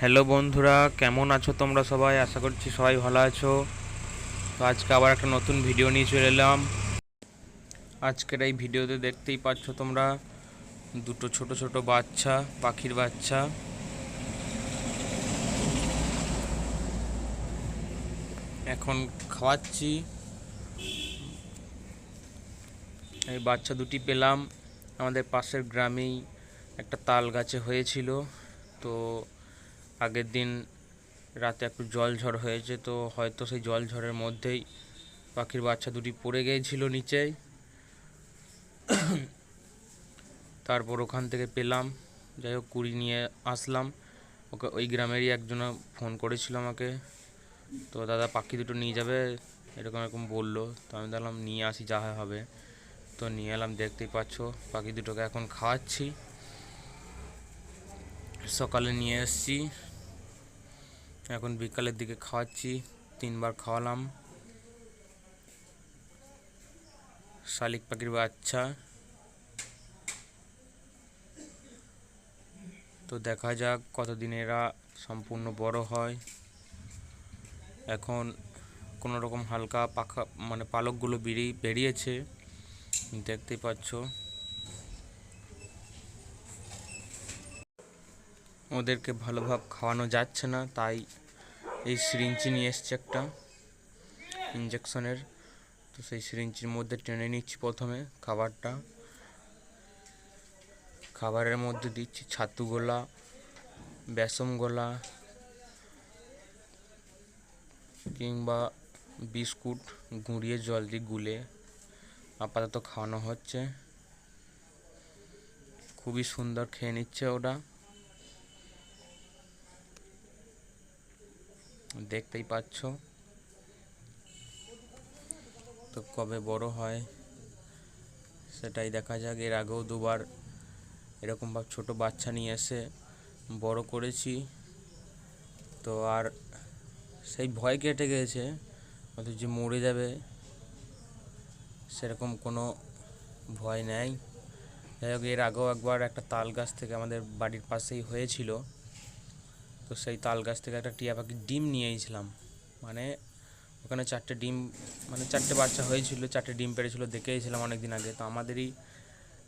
Hello বন্ধুরা, কেমন আছো তোমরা সবাই? আশা করছি সবাই ভালো আছো। তো আজকে আবার একটা নতুন ভিডিও নিয়ে চলে এলাম। আজকের এই ভিডিওতে দেখতেই পাচ্ছ তোমরা দুটো ছোট ছোট বাচ্চা, পাখির বাচ্চা। এখন খাওয়াচ্ছি। এই বাচ্চা দুটি পেলাম। আমাদের পাশের গ্রামেই একটা তাল গাছে হয়েছিল। তো আগের দিন রাতে একটু জল ঝড় হয়েছে, তো হয়তো সেই জল ঝড়ের মধ্যেই পাখির বাচ্চা দুটি পড়ে গিয়েছিল নিচেই। তারপর ওখান থেকে পেলাম, যাই হোক কুড়ি নিয়ে আসলাম। ওকে ওই গ্রামেরই একজন ফোন করেছিল আমাকে, তো দাদা পাখি দুটো নিয়ে যাবে, এরকম এরকম বলল। তো আমি দেখলাম নিয়ে আসি, যা হবে। তো নিয়ে এলাম, দেখতেই পাচ্ছ, পাখি দুটোকে এখন খাওয়াচ্ছি। সকালে নিয়ে এসেছি। এখন বিকালের দিকে খাওয়াচ্ছি, তিনবার খাওয়ালাম। শালিক পাখির বাচ্চা। তো দেখা যাক কতদিন এরা সম্পূর্ণ বড় হয়। এখন কোনো রকম হালকা পাখা মানে পালকগুলো বেরিয়ে, বেরিয়েছে। দেখতেই পাচ্ছ। ওদেরকে ভালোভাবে খাওয়ানো যাচ্ছে না, তাই এই সিরিঞ্চি নিয়ে এসছে একটা ইঞ্জেকশনের তো সেই সিরিঞ্চির মধ্যে টেনে নিচ্ছি প্রথমে খাবারটা। খাবারের মধ্যে দিচ্ছি ছাতু গোলা বেসম গোলা, কিংবা বিস্কুট, গুঁড়িয়ে জল দিয়ে গুলে আপাতত খাওয়ানো হচ্ছে। খুবই সুন্দর খেয়ে নিচ্ছে ওটা দেখতেই পাচ্ছ। তো কবে বড় হয় সেটাই দেখা যাক। এর আগেও দুবার এরকমভাবে ছোট বাচ্চা নিয়ে এসে বড় করেছি। তো আর সেই ভয় কেটে গেছে, অথচ যে মরে যাবে সেরকম কোনো ভয় নেই। যাই হোক, এর আগেও একবার একটা তাল গাছ থেকে আমাদের বাড়ির পাশেই হয়েছিল। তো সেই তাল গাছ থেকে একটা টিয়া পাখির ডিম নিয়ে এসেছিলাম। মানে ওখানে চারটে ডিম মানে চারটে বাচ্চা হয়েছিল, চারটে ডিম পেড়েছিল, দেখে এসেছিলাম অনেক দিন আগে। তো আমাদেরই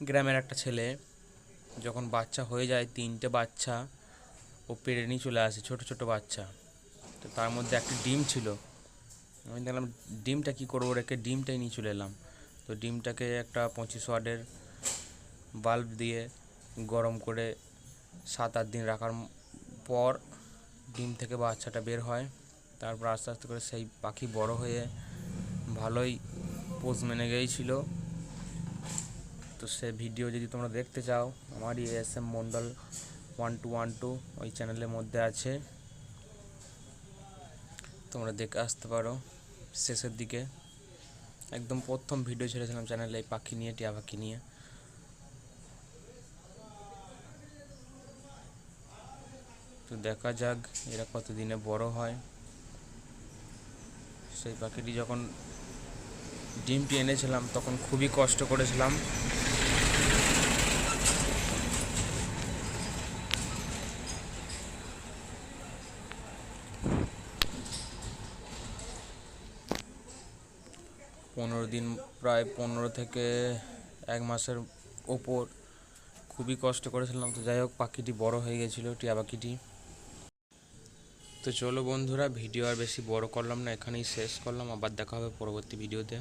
গ্রামের একটা ছেলে যখন বাচ্চা হয়ে যায়, তিনটে বাচ্চা ও পেড়ে নিয়ে চলে আসে, ছোট ছোট বাচ্চা। তো তার মধ্যে একটা ডিম ছিল। আমি দেখলাম, ডিমটা কী করব রেখে ডিমটাই নিয়ে চলে এলাম? তো ডিমটাকে একটা পঁচিশ ওয়াটের বাল্ব দিয়ে গরম করে সাত আট দিন রাখার পর ডিম থেকে বাচ্চাটা বের হয়। তারপর আস্তে আস্তে করে সেই পাখি বড় হয়ে ভালোই পোষ মেনে গিয়েছিল। তো সে ভিডিও যদি তোমরা দেখতে চাও, আমারই S M Mondal one two one two ওই চ্যানেলের মধ্যে আছে। তোমরা দেখে আসতে পারো শেষের দিকে। একদম প্রথম ভিডিও ছেড়েছিলাম চ্যানেলে এই পাখি নিয়ে, টিয়া পাখি নিয়ে। তো দেখা যাক, এরা কতদিনে বড় হয়। সেই পাখিটি যখন ডিমটি এনেছিলাম, তখন খুবই কষ্ট করেছিলাম। পনেরো দিন, প্রায় পনেরো থেকে এক মাসের ওপর খুবই কষ্ট করেছিলাম। তো যাই হোক, পাখিটি বড় হয়ে গেছিল, টিয়া পাখিটি। তো চলো বন্ধুরা, ভিডিও আর বেশি বড় করলাম না, এখানেই শেষ করলাম, আবার দেখা হবে পরবর্তী ভিডিওতে।